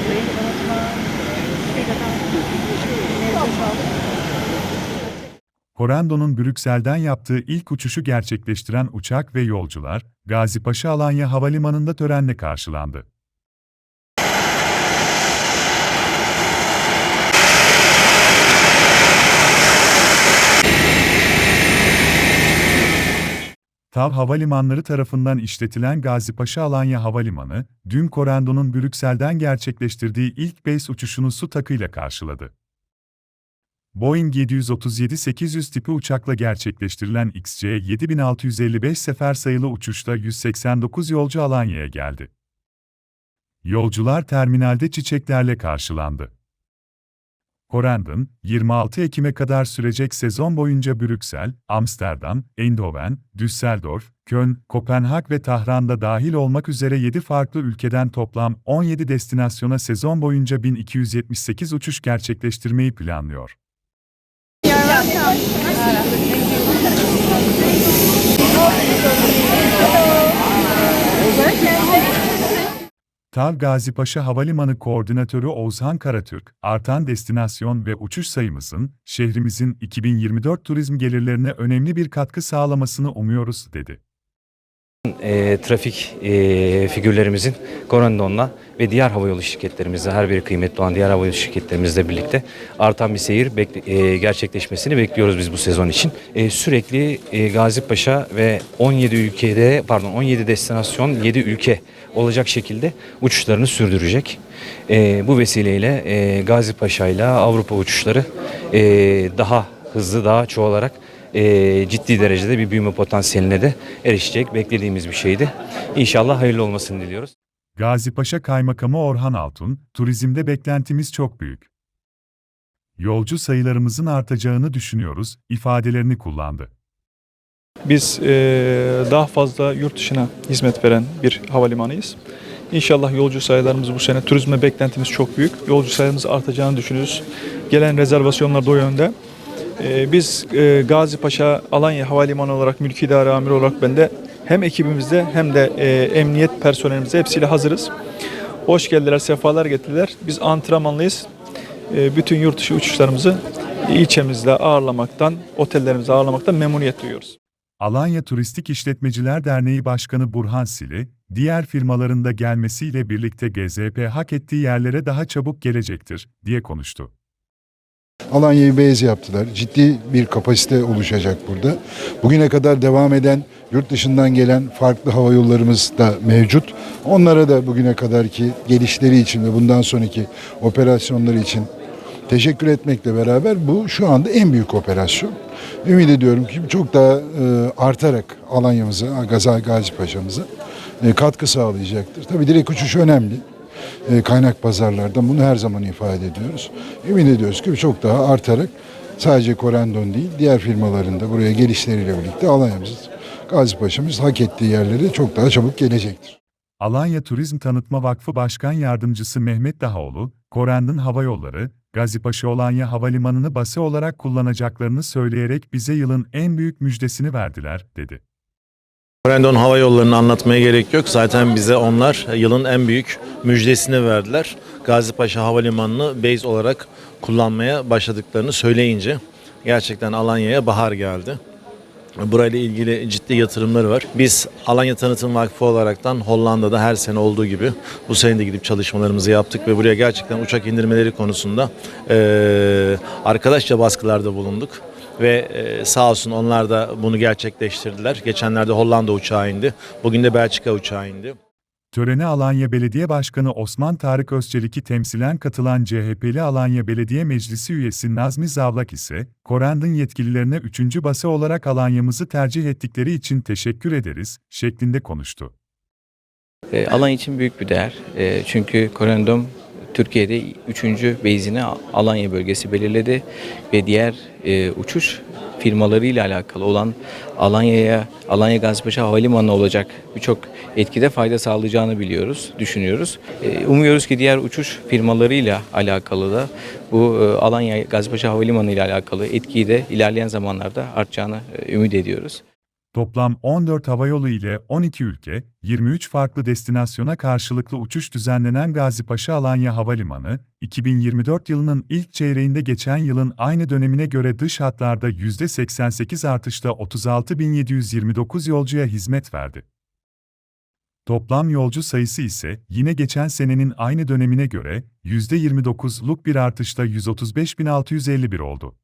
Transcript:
Bey, tanıtma. Corando'nun Brüksel'den yaptığı ilk uçuşu gerçekleştiren uçak ve yolcular, Gazipaşa Alanya Havalimanı'nda törenle karşılandı. TAV Havalimanları tarafından işletilen Gazipaşa Alanya Havalimanı, dün Corando'nun Brüksel'den gerçekleştirdiği ilk base uçuşunu su takıyla karşıladı. Boeing 737-800 tipi uçakla gerçekleştirilen XC-7655 sefer sayılı uçuşta 189 yolcu Alanya'ya geldi. Yolcular terminalde çiçeklerle karşılandı. Corendon, 26 Ekim'e kadar sürecek sezon boyunca Brüksel, Amsterdam, Eindhoven, Düsseldorf, Köln, Kopenhag ve Tahran'da dahil olmak üzere 7 farklı ülkeden toplam 17 destinasyona sezon boyunca 1278 uçuş gerçekleştirmeyi planlıyor. TAV Gazipaşa Havalimanı Koordinatörü Oğuzhan Karatürk, artan destinasyon ve uçuş sayımızın, şehrimizin 2024 turizm gelirlerine önemli bir katkı sağlamasını umuyoruz, dedi. E, trafik e, figürlerimizin Corendon'la ve diğer havayolu şirketlerimizle her biri kıymetli olan diğer havayolu şirketlerimizle birlikte artan bir seyir bekle- e, gerçekleşmesini bekliyoruz biz bu sezon için. E, sürekli e, Gazipaşa ve 17 ülkede pardon 17 destinasyon 7 ülke olacak şekilde uçuşlarını sürdürecek. E, bu vesileyle e, Gazipaşa ile Avrupa uçuşları e, daha hızlı daha çoğalarak e, ciddi derecede bir büyüme potansiyeline de erişecek beklediğimiz bir şeydi. İnşallah hayırlı olmasını diliyoruz. Gazipaşa Kaymakamı Orhan Altun, turizmde beklentimiz çok büyük. Yolcu sayılarımızın artacağını düşünüyoruz, ifadelerini kullandı. Biz eee, daha fazla yurt dışına hizmet veren bir havalimanıyız. İnşallah yolcu sayılarımız bu sene turizme beklentimiz çok büyük. Yolcu sayımız artacağını düşünüyoruz. Gelen rezervasyonlar da o yönde. Eee, biz eee, Gazi Paşa Alanya Havalimanı olarak mülki idare amiri olarak ben de hem ekibimizde hem de eee, emniyet personelimizde hepsiyle hazırız. Hoş geldiler, sefalar getirdiler. Biz antrenmanlıyız. Eee, bütün yurt dışı uçuşlarımızı ilçemizde ağırlamaktan, otellerimizde ağırlamaktan memnuniyet duyuyoruz. Alanya Turistik İşletmeciler Derneği Başkanı Burhan Sili, diğer firmaların da gelmesiyle birlikte GZP hak ettiği yerlere daha çabuk gelecektir, diye konuştu. Alanya'yı beyaz yaptılar. Ciddi bir kapasite oluşacak burada. Bugüne kadar devam eden yurt dışından gelen farklı hava yollarımız da mevcut. Onlara da bugüne kadarki gelişleri için ve bundan sonraki operasyonları için teşekkür etmekle beraber bu şu anda en büyük operasyon. Ümit ediyorum ki çok daha e, artarak Alanya'mıza, Gazi Paşa'mıza e, katkı sağlayacaktır. Tabii direkt uçuş önemli kaynak pazarlardan bunu her zaman ifade ediyoruz. Emin ediyoruz ki çok daha artarak sadece Corendon değil diğer firmaların da buraya gelişleriyle birlikte Alanya'mız, Gazipaşa'mız hak ettiği yerlere çok daha çabuk gelecektir. Alanya Turizm Tanıtma Vakfı Başkan Yardımcısı Mehmet Dahaoğlu, Korendon Hava Yolları, Gazipaşa Alanya Havalimanı'nı base olarak kullanacaklarını söyleyerek bize yılın en büyük müjdesini verdiler, dedi. Corendon Hava Yolları'nı anlatmaya gerek yok. Zaten bize onlar yılın en büyük müjdesini verdiler. Gazipaşa Havalimanı'nı base olarak kullanmaya başladıklarını söyleyince gerçekten Alanya'ya bahar geldi. Burayla ilgili ciddi yatırımları var. Biz Alanya Tanıtım Vakfı olaraktan Hollanda'da her sene olduğu gibi bu sene de gidip çalışmalarımızı yaptık ve buraya gerçekten uçak indirmeleri konusunda eee arkadaşça baskılarda bulunduk. Ve e, sağ olsun onlar da bunu gerçekleştirdiler. Geçenlerde Hollanda uçağı indi. Bugün de Belçika uçağı indi. Törene Alanya Belediye Başkanı Osman Tarık Özçelik'i temsilen katılan CHP'li Alanya Belediye Meclisi üyesi Nazmi Zavlak ise, Korendon yetkililerine 3. base olarak Alanya'mızı tercih ettikleri için teşekkür ederiz, şeklinde konuştu. E, alan için büyük bir değer. E, çünkü Corendon Türkiye'de 3. beyzini Alanya bölgesi belirledi ve diğer e, uçuş firmalarıyla alakalı olan Alanya'ya, Alanya Gazipaşa Havalimanı'na olacak birçok etkide fayda sağlayacağını biliyoruz, düşünüyoruz. E, umuyoruz ki diğer uçuş firmalarıyla alakalı da bu e, Alanya Gazipaşa Havalimanı ile alakalı etkiyi de ilerleyen zamanlarda artacağını e, ümit ediyoruz. Toplam 14 havayolu ile 12 ülke, 23 farklı destinasyona karşılıklı uçuş düzenlenen Gazipaşa Alanya Havalimanı, 2024 yılının ilk çeyreğinde geçen yılın aynı dönemine göre dış hatlarda %88 artışla 36.729 yolcuya hizmet verdi. Toplam yolcu sayısı ise yine geçen senenin aynı dönemine göre %29'luk bir artışla 135.651 oldu.